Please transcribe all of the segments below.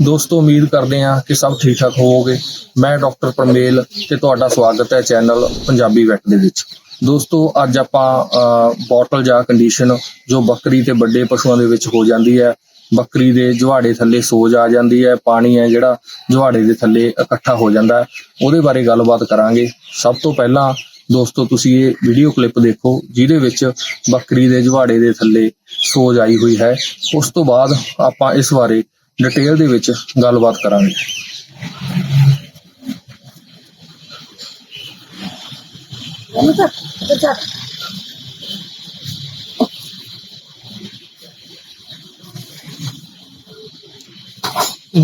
ਦੋਸਤੋ, ਉਮੀਦ ਕਰਦੇ ਹਾਂ ਕਿ ਸਭ ਠੀਕ ਠਾਕ ਹੋਵੋਗੇ। ਮੈਂ ਡਾਕਟਰ ਪਰਮੇਲ ਤੇ ਤੁਹਾਡਾ ਸਵਾਗਤ ਹੈ ਚੈਨਲ ਪੰਜਾਬੀ ਵੈਟ ਦੇ ਵਿੱਚ। ਦੋਸਤੋ, ਅੱਜ ਆਪਾਂ ਬੋਟਲ ਜਾਂ ਕੰਡੀਸ਼ਨ ਜੋ ਬੱਕਰੀ ਤੇ ਵੱਡੇ ਪਸ਼ੂਆਂ ਦੇ ਵਿੱਚ ਹੋ ਜਾਂਦੀ ਹੈ, ਬੱਕਰੀ ਦੇ ਜਵਾੜੇ ਥੱਲੇ ਸੋਜ ਆ ਜਾਂਦੀ ਹੈ, ਪਾਣੀ ਹੈ ਜਿਹੜਾ ਜਵਾੜੇ ਦੇ ਥੱਲੇ ਇਕੱਠਾ ਹੋ ਜਾਂਦਾ ਉਹਦੇ ਬਾਰੇ ਗੱਲਬਾਤ ਕਰਾਂਗੇ। ਸਭ ਤੋਂ ਪਹਿਲਾਂ, ਦੋਸਤੋ, ਤੁਸੀਂ ਇਹ ਵੀਡੀਓ ਕਲਿੱਪ ਦੇਖੋ, ਜਿਹਦੇ ਵਿੱਚ ਬੱਕਰੀ ਦੇ ਜਵਾੜੇ ਦੇ ਥੱਲੇ ਸੋਜ ਆਈ ਹੋਈ ਹੈ। ਉਸ ਤੋਂ ਬਾਅਦ ਆਪਾਂ ਇਸ ਬਾਰੇ ਡਿਟੇਲ ਦੇ ਵਿੱਚ ਗੱਲਬਾਤ ਕਰਾਂਗੇ.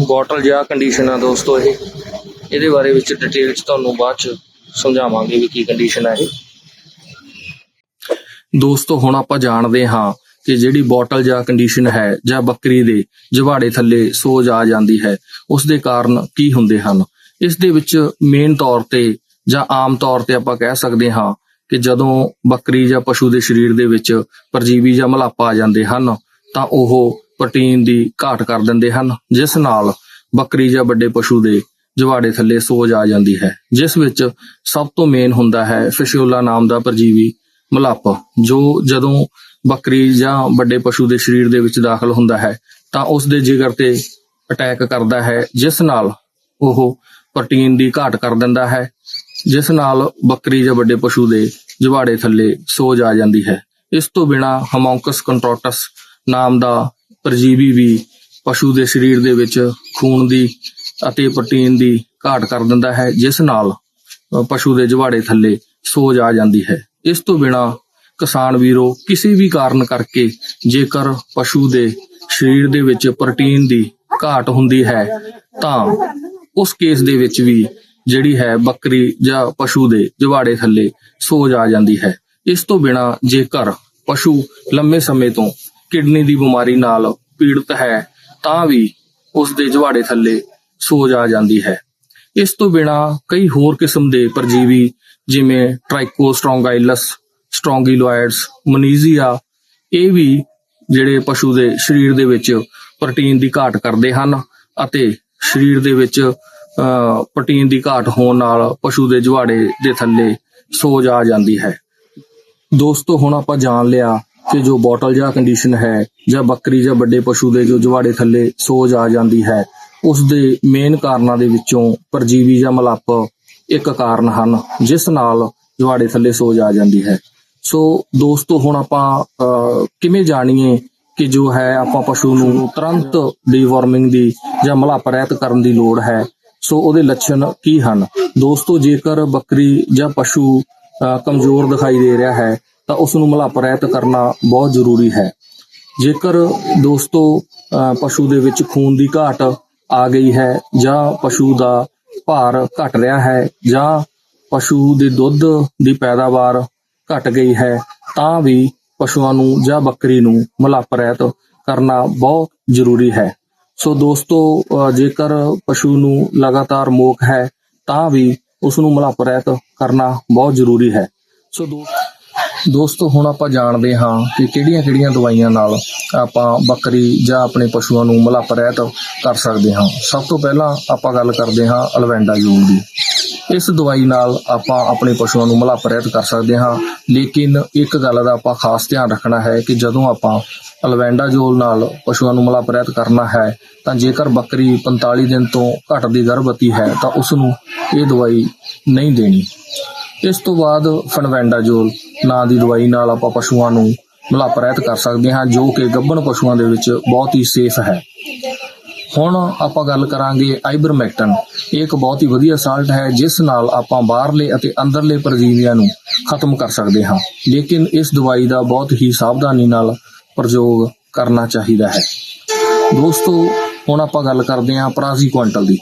ਬੋਟਲ ਜਾਂ ਕੰਡੀਸ਼ਨ ਆ ਦੋਸਤੋ ਇਹ। ਇਹਦੇ ਬਾਰੇ ਵਿੱਚ ਡਿਟੇਲ ਚ ਤੁਹਾਨੂੰ ਬਾਅਦ ਚ ਸਮਝਾਵਾਂਗੇ ਵੀ ਕੀ ਕੰਡੀਸ਼ਨ ਹੈ ਇਹ। ਦੋਸਤੋ ਹੁਣ ਆਪਾਂ ਜਾਣਦੇ ਹਾਂ ਕਿ ਜਿਹੜੀ ਬੋਟਲ ਜਾਂ ਕੰਡੀਸ਼ਨ ਹੈ ਜਾਂ ਬੱਕਰੀ ਦੇ ਜਵਾੜੇ ਥੱਲੇ ਸੋਜ ਆ ਜਾਂਦੀ ਹੈ, ਉਸ ਦੇ ਕਾਰਨ ਕੀ ਹੁੰਦੇ ਹਨ? ਇਸ ਦੇ ਵਿੱਚ ਮੇਨ ਤੌਰ ਤੇ ਜਾਂ ਆਮ ਤੌਰ ਤੇ ਆਪਾਂ ਕਹਿ ਸਕਦੇ ਹਾਂ ਕਿ ਜਦੋਂ ਬੱਕਰੀ ਜਾਂ ਪਸ਼ੂ ਦੇ ਸਰੀਰ ਦੇ ਵਿੱਚ ਪਰਜੀਵੀ ਜਾਂ ਮਲਾਪਾ ਆ ਜਾਂਦੇ ਹਨ, ਤਾਂ ਉਹ ਪ੍ਰੋਟੀਨ ਦੀ ਘਾਟ ਕਰ ਦਿੰਦੇ ਹਨ, ਜਿਸ ਨਾਲ ਬੱਕਰੀ ਜਾਂ ਵੱਡੇ ਪਸ਼ੂ ਦੇ ਜਵਾੜੇ ਥੱਲੇ ਸੋਜ ਆ ਜਾਂਦੀ ਹੈ। ਜਿਸ ਵਿੱਚ ਸਭ ਤੋਂ ਮੇਨ ਹੁੰਦਾ ਹੈ ਫਿਸ਼ੋਲਾ ਨਾਮ ਦਾ ਪਰਜੀਵੀ ਮਲੱਪ, ਜੋ ਜਦੋਂ ਬੱਕਰੀ ਜਾਂ ਵੱਡੇ ਪਸ਼ੂ ਦੇ ਸਰੀਰ ਦੇ ਵਿੱਚ ਦਾਖਲ ਹੁੰਦਾ ਹੈ, ਤਾਂ ਉਸ ਦੇ ਜਿਗਰ ਤੇ ਅਟੈਕ ਕਰਦਾ ਹੈ, ਜਿਸ ਨਾਲ ਉਹ ਪ੍ਰੋਟੀਨ ਦੀ ਘਾਟ ਕਰ ਦਿੰਦਾ ਹੈ, ਜਿਸ ਨਾਲ ਬੱਕਰੀ ਜਾਂ ਵੱਡੇ ਪਸ਼ੂ ਦੇ ਜਵਾੜੇ ਥੱਲੇ ਸੋਜ ਆ ਜਾਂਦੀ ਹੈ। ਇਸ ਤੋਂ ਬਿਨਾ ਹਮੌਂਕਸ ਕੰਟਰੋਟਸ ਨਾਮ ਦਾ ਪਰਜੀਵੀ ਵੀ ਪਸ਼ੂ ਦੇ ਸਰੀਰ ਦੇ ਵਿੱਚ ਖੂਨ ਦੀ ਅਤੇ ਪ੍ਰੋਟੀਨ ਦੀ ਘਾਟ ਕਰ ਦਿੰਦਾ ਹੈ, ਜਿਸ ਨਾਲ ਪਸ਼ੂ ਦੇ ਜਵਾੜੇ ਥੱਲੇ ਸੋਜ ਆ ਜਾਂਦੀ ਹੈ। ਇਸ ਤੋਂ ਬਿਨਾ ਕਿਸਾਨ ਵੀਰੋ, ਕਿਸੇ ਵੀ ਕਾਰਨ ਕਰਕੇ ਜੇਕਰ ਪਸ਼ੂ ਦੇ ਸਰੀਰ ਦੇ ਵਿੱਚ ਪ੍ਰੋਟੀਨ ਦੀ ਘਾਟ ਹੁੰਦੀ ਹੈ, ਤਾਂ ਉਸ ਕੇਸ ਦੇ ਵਿੱਚ ਵੀ ਜਿਹੜੀ ਹੈ ਬੱਕਰੀ ਜਾਂ ਪਸ਼ੂ ਦੇ ਜਵਾੜੇ ਥੱਲੇ ਸੋਜ ਆ ਜਾਂਦੀ ਹੈ। ਇਸ ਤੋਂ ਬਿਨਾ ਜੇਕਰ ਪਸ਼ੂ ਲੰਮੇ ਸਮੇਂ ਤੋਂ ਕਿਡਨੀ ਦੀ ਬਿਮਾਰੀ ਨਾਲ ਪੀੜਤ ਹੈ, ਤਾਂ ਵੀ ਉਸ ਦੇ ਜਵਾੜੇ ਥੱਲੇ ਸੋਜ ਆ ਜਾਂਦੀ ਹੈ। ਇਸ ਤੋਂ ਬਿਨਾ ਕਈ ਹੋਰ ਕਿਸਮ ਦੇ ਪਰਜੀਵੀ ਜਿਵੇਂ ਟ੍ਰਾਈਕੋਸਟ੍ਰੋਂਗਾਈਲਸ ਸਟ੍ਰੋਂਗੀਲੋਇਡਸ ਮਨੀਜ਼ੀਆ ਇਹ ਵੀ ਜਿਹੜੇ ਪਸ਼ੂ ਦੇ ਸਰੀਰ ਦੇ ਵਿੱਚ ਪ੍ਰੋਟੀਨ ਦੀ ਘਾਟ ਕਰਦੇ ਹਨ ਅਤੇ ਸਰੀਰ ਦੇ ਵਿੱਚ ਅਹ, ਪ੍ਰੋਟੀਨ ਦੀ ਘਾਟ ਹੋਣ ਨਾਲ ਪਸ਼ੂ ਦੇ ਜਵਾੜੇ ਦੇ ਥੱਲੇ ਸੋਜ ਆ ਜਾਂਦੀ ਹੈ। ਦੋਸਤੋ ਹੁਣ ਆਪਾਂ ਜਾਣ ਲਿਆ ਕਿ ਜੋ ਬੋਟਲ ਜਾਂ ਕੰਡੀਸ਼ਨ ਹੈ ਜਾਂ ਬੱਕਰੀ ਜਾਂ ਵੱਡੇ ਪਸ਼ੂ ਦੇ ਜੋ ਜਵਾੜੇ ਥੱਲੇ ਸੋਜ ਆ ਜਾਂਦੀ ਹੈ ਉਸ ਦੇ ਮੇਨ ਕਾਰਨਾਂ ਦੇ ਵਿੱਚੋਂ ਪਰਜੀਵੀ ਜਾਂ ਮਲੱਪ ਇੱਕ ਕਾਰਨ ਹਨ ਜਿਸ ਨਾਲ ਜਵਾੜੇ ਥੱਲੇ ਸੋਜ ਆ ਜਾਂਦੀ ਹੈ। ਸੋ ਦੋਸਤੋ, ਹੁਣ ਆਪਾਂ ਕਿਵੇਂ ਜਾਣੀਏ ਕਿ ਜੋ ਹੈ, ਆਪਾਂ ਪਸ਼ੂ ਨੂੰ ਤੁਰੰਤ ਡੀਵਾਰਮਿੰਗ ਦੀ ਜਾਂ ਮਲੱਪ ਰਹਿਤ ਕਰਨ ਦੀ ਲੋੜ ਹੈ? ਸੋ ਉਹਦੇ ਲੱਛਣ ਕੀ ਹਨ? ਦੋਸਤੋ, ਜੇਕਰ ਬੱਕਰੀ ਜਾਂ ਪਸ਼ੂ ਕਮਜ਼ੋਰ ਦਿਖਾਈ ਦੇ ਰਿਹਾ ਹੈ, ਤਾਂ ਉਸ ਨੂੰ ਮਲੱਪ ਰਹਿਤ ਕਰਨਾ ਬਹੁਤ ਜ਼ਰੂਰੀ ਹੈ। ਜੇਕਰ ਦੋਸਤੋ ਪਸ਼ੂ ਦੇ ਵਿੱਚ ਖੂਨ ਦੀ ਘਾਟ ਆ ਗਈ ਹੈ ਜਾਂ ਪਸ਼ੂ ਦਾ ਭਾਰ ਘਟ ਰਿਹਾ ਹੈ ਜਾਂ ਪਸ਼ੂ ਦੇ ਦੁੱਧ ਦੀ ਪੈਦਾਵਾਰ ਘਟ ਗਈ ਹੈ, ਤਾਂ ਵੀ ਪਸ਼ੂਆਂ ਨੂੰ ਜਾਂ ਬੱਕਰੀ ਨੂੰ ਮਲੱਪ ਰਹਿਤ ਕਰਨਾ ਬਹੁਤ ਜ਼ਰੂਰੀ ਹੈ। ਸੋ ਦੋਸਤੋ ਜੇਕਰ ਪਸ਼ੂ ਨੂੰ ਲਗਾਤਾਰ ਮੋਕ ਹੈ, ਤਾਂ ਵੀ ਉਸ ਨੂੰ ਮਲੱਪ ਰਹਿਤ ਕਰਨਾ ਬਹੁਤ ਜ਼ਰੂਰੀ ਹੈ। ਸੋ ਦੋ, ਦੋਸਤੋ, ਹੁਣ ਆਪਾਂ ਜਾਣਦੇ ਹਾਂ ਕਿ ਕਿਹੜੀਆਂ-ਕਿਹੜੀਆਂ ਦਵਾਈਆਂ ਨਾਲ ਆਪਾਂ ਬੱਕਰੀ ਜਾਂ ਆਪਣੇ ਪਸ਼ੂਆਂ ਨੂੰ ਮਲੱਪ ਰਹਿਤ ਕਰ ਸਕਦੇ ਹਾਂ। ਸਭ ਤੋਂ ਪਹਿਲਾਂ ਆਪਾਂ ਗੱਲ ਕਰਦੇ ਹਾਂ ਅਲਵੈਂਡਾਜੋਲ ਦੀ। ਇਸ ਦਵਾਈ ਨਾਲ ਆਪਾਂ ਆਪਣੇ ਪਸ਼ੂਆਂ ਨੂੰ ਮਲੱਪ ਰਹਿਤ ਕਰ ਸਕਦੇ ਹਾਂ। ਲੇਕਿਨ ਇੱਕ ਗੱਲ ਦਾ ਆਪਾਂ ਖਾਸ ਧਿਆਨ ਰੱਖਣਾ ਹੈ ਕਿ ਜਦੋਂ ਆਪਾਂ ਅਲਵੈਂਡਾਜੋਲ ਨਾਲ ਪਸ਼ੂਆਂ ਨੂੰ ਮਲੱਪ ਰਹਿਤ ਕਰਨਾ ਹੈ, ਤਾਂ ਜੇਕਰ ਬੱਕਰੀ 45 ਦਿਨ ਤੋਂ ਘੱਟ ਦੀ ਗਰਭਵਤੀ ਹੈ, ਤਾਂ ਉਸ ਨੂੰ ਇਹ ਦਵਾਈ ਨਹੀਂ ਦੇਣੀ। ਇਸ ਤੋਂ ਬਾਅਦ ਫਨਵੈਂਡਾਜੋਲ ਨਾਂ ਦੀ ਦਵਾਈ ਨਾਲ ਆਪਾਂ ਪਸ਼ੂਆਂ ਨੂੰ ਮਲੱਪ ਰਹਿਤ ਕਰ ਸਕਦੇ ਹਾਂ, ਜੋ ਕਿ ਗੱਭਣ ਪਸ਼ੂਆਂ ਦੇ ਵਿੱਚ ਬਹੁਤ ਹੀ ਸੇਫ ਹੈ। ਹੁਣ ਆਪਾਂ ਗੱਲ ਕਰਾਂਗੇ ਆਈਬਰਮੈਕਟਨ ਇਹ ਇੱਕ ਬਹੁਤ ਹੀ ਵਧੀਆ ਸਾਲਟ ਹੈ, ਜਿਸ ਨਾਲ ਆਪਾਂ ਬਾਹਰਲੇ ਅਤੇ ਅੰਦਰਲੇ ਪਰਜੀਵੀਆਂ ਨੂੰ ਖਤਮ ਕਰ ਸਕਦੇ ਹਾਂ। ਲੇਕਿਨ ਇਸ ਦਵਾਈ ਦਾ ਬਹੁਤ ਹੀ ਸਾਵਧਾਨੀ ਨਾਲ ਪ੍ਰਯੋਗ ਕਰਨਾ ਚਾਹੀਦਾ ਹੈ। ਦੋਸਤੋ, ਹੁਣ ਆਪਾਂ ਗੱਲ ਕਰਦੇ ਹਾਂ ਪਰਾਜ਼ੀ ਕੁਆਂਟਲ ਦੀ।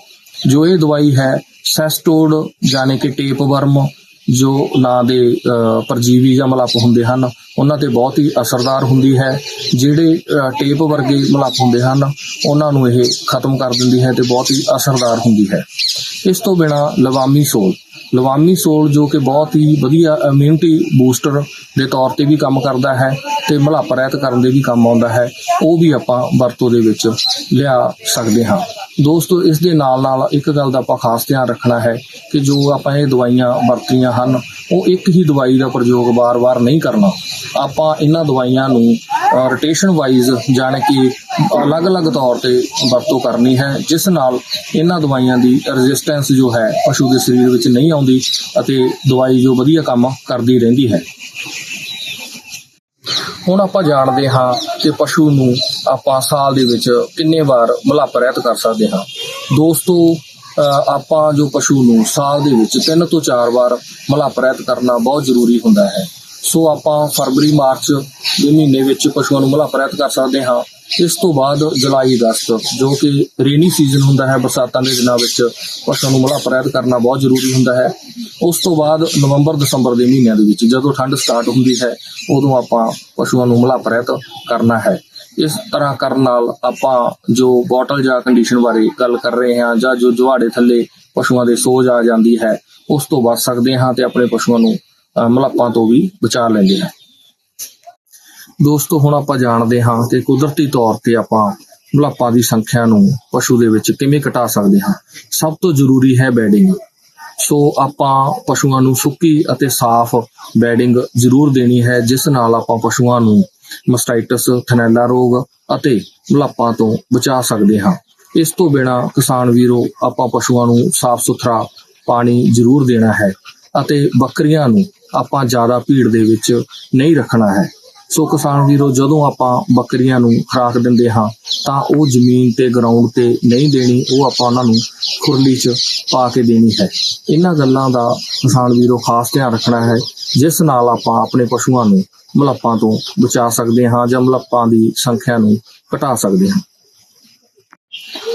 ਜੋ ਇਹ ਦਵਾਈ ਹੈ, ਸੈਸਟੋਡ ਯਾਨੀ ਕਿ ਟੇਪ ਵਰਮ ਜੋ ਨਾਂ ਦੇ ਪਰਜੀਵੀ ਜਾਂ ਮਲੱਪ ਹੁੰਦੇ ਹਨ, ਉਹਨਾਂ ਤੇ ਬਹੁਤ ਹੀ ਅਸਰਦਾਰ ਹੁੰਦੀ ਹੈ। ਜਿਹੜੇ ਟੇਪ ਵਰਗੇ ਮਲੱਪ ਹੁੰਦੇ ਹਨ, ਉਹਨਾਂ ਨੂੰ ਇਹ ਖਤਮ ਕਰ ਦਿੰਦੀ ਹੈ ਤੇ ਬਹੁਤ ਹੀ ਅਸਰਦਾਰ ਹੁੰਦੀ ਹੈ। ਇਸ ਤੋਂ ਬਿਨਾ ਲਵਾਮੀ ਸੋਲ। ਲਵਾਮੀ ਸੋਲ ਜੋ ਕਿ ਬਹੁਤ ਹੀ ਵਧੀਆ ਇਮਿਊਨਿਟੀ ਬੂਸਟਰ ਦੇ ਤੌਰ ਤੇ ਵੀ ਕੰਮ ਕਰਦਾ ਹੈ। ਤੇ ਮਲਾਪ ਰਹਿਤ ਕਰਨ ਦੇ ਵੀ ਕੰਮ ਆਉਂਦਾ ਹੈ, ਉਹ ਵੀ ਆਪਾਂ ਵਰਤੋਂ ਦੇ ਵਿੱਚ ਲਿਆ ਸਕਦੇ ਹਾਂ। ਦੋਸਤੋ, ਇਸ ਦੇ ਨਾਲ ਨਾਲ ਇੱਕ ਗੱਲ ਦਾ ਆਪਾਂ ਖਾਸ ਧਿਆਨ ਰੱਖਣਾ ਹੈ ਕਿ ਜੋ ਆਪਾਂ ਇਹ ਦਵਾਈਆਂ ਵਰਤੀਆਂ ਹਨ, ਉਹ ਇੱਕ ਹੀ ਦਵਾਈ ਦਾ ਪ੍ਰਯੋਗ ਵਾਰ-ਵਾਰ ਨਹੀਂ ਕਰਨਾ। ਆਪਾਂ ਇਹਨਾਂ ਦਵਾਈਆਂ ਨੂੰ ਰੋਟੇਸ਼ਨ ਵਾਈਜ਼ ਜਾਣੀ ਕਿ ਅਲੱਗ-ਅਲੱਗ ਤੌਰ ਤੇ ਵਰਤੋਂ ਕਰਨੀ ਹੈ, ਜਿਸ ਨਾਲ ਇਹਨਾਂ ਦਵਾਈਆਂ ਦੀ ਰੈਜ਼ਿਸਟੈਂਸ ਜੋ ਹੈ, ਪਸ਼ੂ ਦੇ ਸਰੀਰ ਵਿੱਚ ਨਹੀਂ ਆਉਂਦੀ ਅਤੇ ਦਵਾਈ ਜੋ ਵਧੀਆ ਕੰਮ ਕਰਦੀ ਰਹਿੰਦੀ ਹੈ। ਹੁਣ ਆਪਾਂ ਜਾਣਦੇ ਹਾਂ ਕਿ ਪਸ਼ੂ ਨੂੰ ਆਪਾਂ ਸਾਲ ਦੇ ਵਿੱਚ ਕਿੰਨੇ ਵਾਰ ਮਲੱਪ ਰਹਿਤ ਕਰ ਸਕਦੇ ਹਾਂ। ਦੋਸਤੋ, ਅਹ ਆਪਾਂ ਜੋ ਪਸ਼ੂ ਨੂੰ ਸਾਲ ਦੇ ਵਿੱਚ ਤਿੰਨ ਤੋਂ ਚਾਰ ਵਾਰ ਮਲੱਪ ਰਹਿਤ ਕਰਨਾ ਬਹੁਤ ਜ਼ਰੂਰੀ ਹੁੰਦਾ ਹੈ। ਸੋ ਆਪਾਂ ਫਰਵਰੀ, ਮਾਰਚ ਦੇ ਮਹੀਨੇ ਵਿੱਚ ਪਸ਼ੂਆਂ ਨੂੰ ਮਲੱਪ ਕਰ ਸਕਦੇ ਹਾਂ। ਇਸ ਤੋਂ ਬਾਅਦ ਜੁਲਾਈ, ਅਗਸਤ, ਜੋ ਕਿ ਰੇਨੀ ਸੀਜ਼ਨ ਹੁੰਦਾ ਹੈ ਬਰਸਾਤਾਂ ਦੇ ਦਿਨਾਂ ਵਿੱਚ, ਪਸ਼ੂਆਂ ਨੂੰ ਮਲੱਪ ਕਰਨਾ ਬਹੁਤ ਜ਼ਰੂਰੀ ਹੁੰਦਾ ਹੈ। ਉਸ ਤੋਂ ਬਾਅਦ ਨਵੰਬਰ, ਦਸੰਬਰ ਦੇ ਮਹੀਨਿਆਂ ਦੇ ਵਿੱਚ ਜਦੋਂ ਠੰਡ ਸਟਾਰਟ ਹੁੰਦੀ ਹੈ, ਉਦੋਂ ਆਪਾਂ ਪਸ਼ੂਆਂ ਨੂੰ ਮਲੱਪ ਕਰਨਾ ਹੈ। ਇਸ ਤਰ੍ਹਾਂ ਕਰਨ ਨਾਲ ਆਪਾਂ ਜੋ ਬੋਟਲ ਜਾਂ ਕੰਡੀਸ਼ਨ ਬਾਰੇ ਗੱਲ ਕਰ ਰਹੇ ਹਾਂ ਜਾਂ ਜੋ ਜਵਾੜੇ ਥੱਲੇ ਪਸ਼ੂਆਂ ਦੇ ਸੋਜ ਆ ਜਾਂਦੀ ਹੈ, ਉਸ ਤੋਂ ਬਚ ਸਕਦੇ ਹਾਂ ਤੇ ਆਪਣੇ ਪਸ਼ੂਆਂ ਨੂੰ ਮਲੱਪਾਂ ਤੋਂ ਵੀ ਬਚਾ ਲੈਂਦੇ ਹਾਂ। ਦੋਸਤੋ, ਹੁਣ ਆਪਾਂ ਜਾਣਦੇ ਹਾਂ ਕਿ ਕੁਦਰਤੀ ਤੌਰ ਤੇ ਆਪਾਂ ਮਲੱਪਾਂ ਦੀ ਸੰਖਿਆ ਨੂੰ ਪਸ਼ੂ ਦੇ ਵਿੱਚ ਕਿਵੇਂ ਘਟਾ ਸਕਦੇ ਹਾਂ। ਸਭ ਤੋਂ ਜ਼ਰੂਰੀ ਹੈ ਬੈਡਿੰਗ ਸੋ ਆਪਾਂ ਪਸ਼ੂਆਂ ਨੂੰ ਸੁੱਕੀ ਅਤੇ ਸਾਫ਼ ਬੈਡਿੰਗ ਜ਼ਰੂਰ ਦੇਣੀ ਹੈ, ਜਿਸ ਨਾਲ ਆਪਾਂ ਪਸ਼ੂਆਂ ਨੂੰ ਮਸਟਾਈਟਸ ਥਨੈਲਾ ਰੋਗ ਅਤੇ ਮਲੱਪਾਂ ਤੋਂ ਬਚਾ ਸਕਦੇ ਹਾਂ। ਇਸ ਤੋਂ ਬਿਨਾ ਕਿਸਾਨ ਵੀਰੋ, ਆਪਾਂ ਪਸ਼ੂਆਂ ਨੂੰ ਸਾਫ਼ ਸੁਥਰਾ ਪਾਣੀ ਜ਼ਰੂਰ ਦੇਣਾ ਹੈ ਅਤੇ ਬੱਕਰੀਆਂ ਨੂੰ ਆਪਾਂ ਜ਼ਿਆਦਾ ਭੀੜ ਦੇ ਵਿੱਚ ਨਹੀਂ ਰੱਖਣਾ ਹੈ। ਸੋ ਕਿਸਾਨ ਵੀਰੋ, ਜਦੋਂ ਆਪਾਂ ਬੱਕਰੀਆਂ ਨੂੰ ਖੁਰਾਕ ਦਿੰਦੇ ਹਾਂ, ਤਾਂ ਉਹ ਜ਼ਮੀਨ ਤੇ ਗਰਾਊਂਡ ਤੇ ਨਹੀਂ ਦੇਣੀ, ਉਹ ਆਪਾਂ ਉਹਨਾਂ ਨੂੰ ਖੁਰਲੀ 'ਚ ਪਾ ਕੇ ਦੇਣੀ ਹੈ। ਇਹਨਾਂ ਗੱਲਾਂ ਦਾ ਕਿਸਾਨ ਵੀਰੋ ਖਾਸ ਧਿਆਨ ਰੱਖਣਾ ਹੈ, ਜਿਸ ਨਾਲ ਆਪਾਂ ਆਪਣੇ ਪਸ਼ੂਆਂ ਨੂੰ ਮਲੱਪਾਂ ਤੋਂ ਬਚਾ ਸਕਦੇ ਹਾਂ ਜਾਂ ਮਲੱਪਾਂ ਦੀ ਸੰਖਿਆ ਨੂੰ ਘਟਾ ਸਕਦੇ ਹਾਂ।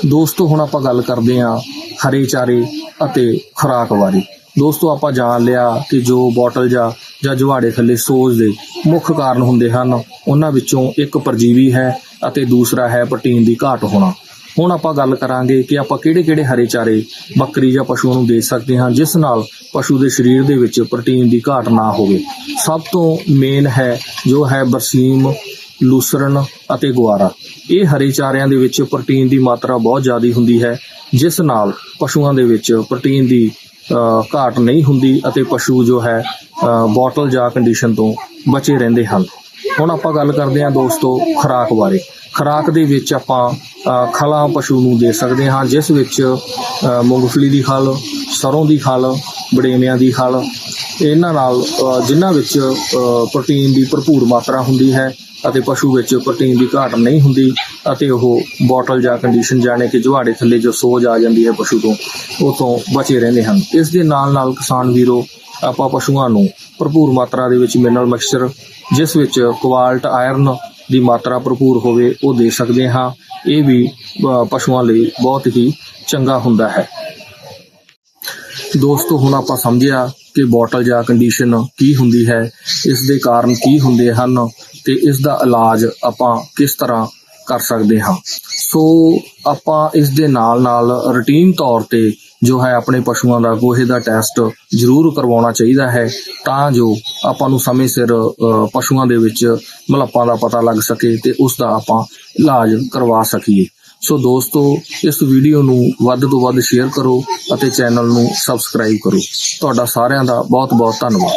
ਦੋਸਤੋ, ਹੁਣ ਆਪਾਂ ਗੱਲ ਕਰਦੇ ਹਾਂ ਹਰੇ ਚਾਰੇ ਅਤੇ ਖੁਰਾਕ ਬਾਰੇ। ਦੋਸਤੋ, ਆਪਾਂ ਜਾਣ ਲਿਆ ਕਿ ਜੋ ਬੋਟਲ ਜਾਂ ਜਾਂ ਜਵਾੜੇ ਥੱਲੇ ਸੋਜ ਦੇ ਮੁੱਖ ਕਾਰਨ ਹੁੰਦੇ ਹਨ, ਉਹਨਾਂ ਵਿੱਚੋਂ ਇੱਕ ਪਰਜੀਵੀ ਹੈ ਅਤੇ ਦੂਸਰਾ ਹੈ ਪ੍ਰੋਟੀਨ ਦੀ ਘਾਟ ਹੋਣਾ। ਹੁਣ ਆਪਾਂ ਗੱਲ ਕਰਾਂਗੇ ਕਿ ਆਪਾਂ ਕਿਹੜੇ-ਕਿਹੜੇ ਹਰੇ ਚਾਰੇ ਬੱਕਰੀ ਜਾਂ ਪਸ਼ੂ ਨੂੰ ਦੇ ਸਕਦੇ ਹਾਂ, ਜਿਸ ਨਾਲ ਪਸ਼ੂ ਦੇ ਸਰੀਰ ਦੇ ਵਿੱਚ ਪ੍ਰੋਟੀਨ ਦੀ ਘਾਟ ਨਾ ਹੋਵੇ। ਸਭ ਤੋਂ ਮੇਨ ਹੈ ਜੋ ਹੈ ਬਰਸੀਮ, ਲੂਸਰਨ ਅਤੇ ਗੁਆਰਾ। ਇਹ ਹਰੇ ਚਾਰਿਆਂ ਦੇ ਵਿੱਚ ਪ੍ਰੋਟੀਨ ਦੀ ਮਾਤਰਾ ਬਹੁਤ ਜ਼ਿਆਦਾ ਹੁੰਦੀ ਹੈ, ਜਿਸ ਨਾਲ ਪਸ਼ੂਆਂ ਦੇ ਵਿੱਚ ਪ੍ਰੋਟੀਨ ਦੀ ਘਾਟ ਨਹੀਂ ਹੁੰਦੀ ਅਤੇ ਪਸ਼ੂ ਜੋ ਹੈ ਬੋਟਲ ਜਾਂ ਕੰਡੀਸ਼ਨ ਤੋਂ ਬਚੇ ਰਹਿੰਦੇ ਹਨ। ਹੁਣ ਆਪਾਂ ਗੱਲ ਕਰਦੇ ਹਾਂ ਦੋਸਤੋ ਖੁਰਾਕ ਬਾਰੇ। ਖੁਰਾਕ ਦੇ ਵਿੱਚ ਆਪਾਂ ਖਲਾਂ ਪਸ਼ੂ ਨੂੰ ਦੇ ਸਕਦੇ ਹਾਂ ਜਿਸ ਵਿੱਚ ਅ, ਮੂੰਗਫਲੀ ਦੀ ਖਲ ਸਰੋਂ ਦੀ ਖਲ ਬੜੇਮਿਆਂ ਦੀ ਖਲ। ਇਹਨਾਂ ਨਾਲ ਜਿਨ੍ਹਾਂ ਵਿੱਚ ਪ੍ਰੋਟੀਨ ਦੀ ਭਰਪੂਰ ਮਾਤਰਾ ਹੁੰਦੀ ਹੈ ਅਤੇ ਪਸ਼ੂ ਵਿੱਚ ਪ੍ਰੋਟੀਨ ਦੀ ਘਾਟ ਨਹੀਂ ਹੁੰਦੀ ਅਤੇ ਉਹ ਬੋਟਲ ਜਾਂ ਕੰਡੀਸ਼ਨ ਜਾਣੇ ਕਿ ਜਵਾੜੇ ਥੱਲੇ ਜੋ ਸੋਜ ਆ ਜਾਂਦੀ ਹੈ ਪਸ਼ੂ ਤੋਂ, ਉਹ ਤੋਂ ਬਚੇ ਰਹਿੰਦੇ ਹਨ। ਇਸ ਦੇ ਨਾਲ ਨਾਲ ਕਿਸਾਨ ਵੀਰੋ, ਆਪਾਂ ਪਸ਼ੂਆਂ ਨੂੰ ਭਰਪੂਰ ਮਾਤਰਾ ਦੇ ਵਿੱਚ ਮਿਨਰਲ ਮਿਕਸਚਰ, ਜਿਸ ਵਿੱਚ ਕੁਆਲਟ ਆਇਰਨ ਦੀ ਮਾਤਰਾ ਭਰਪੂਰ ਹੋਵੇ, ਉਹ ਦੇ ਸਕਦੇ ਹਾਂ। ਇਹ ਵੀ ਪਸ਼ੂਆਂ ਲਈ ਬਹੁਤ ਹੀ ਚੰਗਾ ਹੁੰਦਾ ਹੈ। ਦੋਸਤੋ, ਹੁਣ ਆਪਾਂ ਸਮਝਿਆ ਕਿ ਬੋਟਲ ਜਾਂ ਕੰਡੀਸ਼ਨ ਕੀ ਹੁੰਦੀ ਹੈ, ਇਸ ਦੇ ਕਾਰਨ ਕੀ ਹੁੰਦੇ ਹਨ ਤੇ ਇਸ ਦਾ ਇਲਾਜ ਆਪਾਂ ਕਿਸ ਤਰ੍ਹਾਂ ਕਰ ਸਕਦੇ ਹਾਂ। ਸੋ, ਆਪਾਂ ਇਸ ਦੇ ਨਾਲ ਨਾਲ ਰੁਟੀਨ ਤੌਰ ਤੇ ਜੋ ਹੈ ਆਪਣੇ ਪਸ਼ੂਆਂ ਦਾ ਗੋਹੇ ਦਾ ਟੈਸਟ ਜ਼ਰੂਰ ਕਰਵਾਉਣਾ ਚਾਹੀਦਾ ਹੈ ਤਾਂ ਜੋ ਆਪਾਂ ਨੂੰ ਸਮੇਂ ਸਿਰ ਪਸ਼ੂਆਂ ਦੇ ਵਿੱਚ ਮਲੱਪਾਂ ਦਾ ਪਤਾ ਲੱਗ ਸਕੇ ਤੇ ਉਸ ਦਾ ਆਪਾਂ ਇਲਾਜ ਕਰਵਾ ਸਕੀਏ। ਸੋ ਦੋਸਤੋ, ਇਸ ਵੀਡੀਓ ਨੂੰ ਵੱਧ ਤੋਂ ਵੱਧ ਸ਼ੇਅਰ ਕਰੋ ਅਤੇ ਚੈਨਲ ਨੂੰ ਸਬਸਕ੍ਰਾਈਬ ਕਰੋ। ਤੁਹਾਡਾ ਸਾਰਿਆਂ ਦਾ ਬਹੁਤ ਬਹੁਤ ਧੰਨਵਾਦ।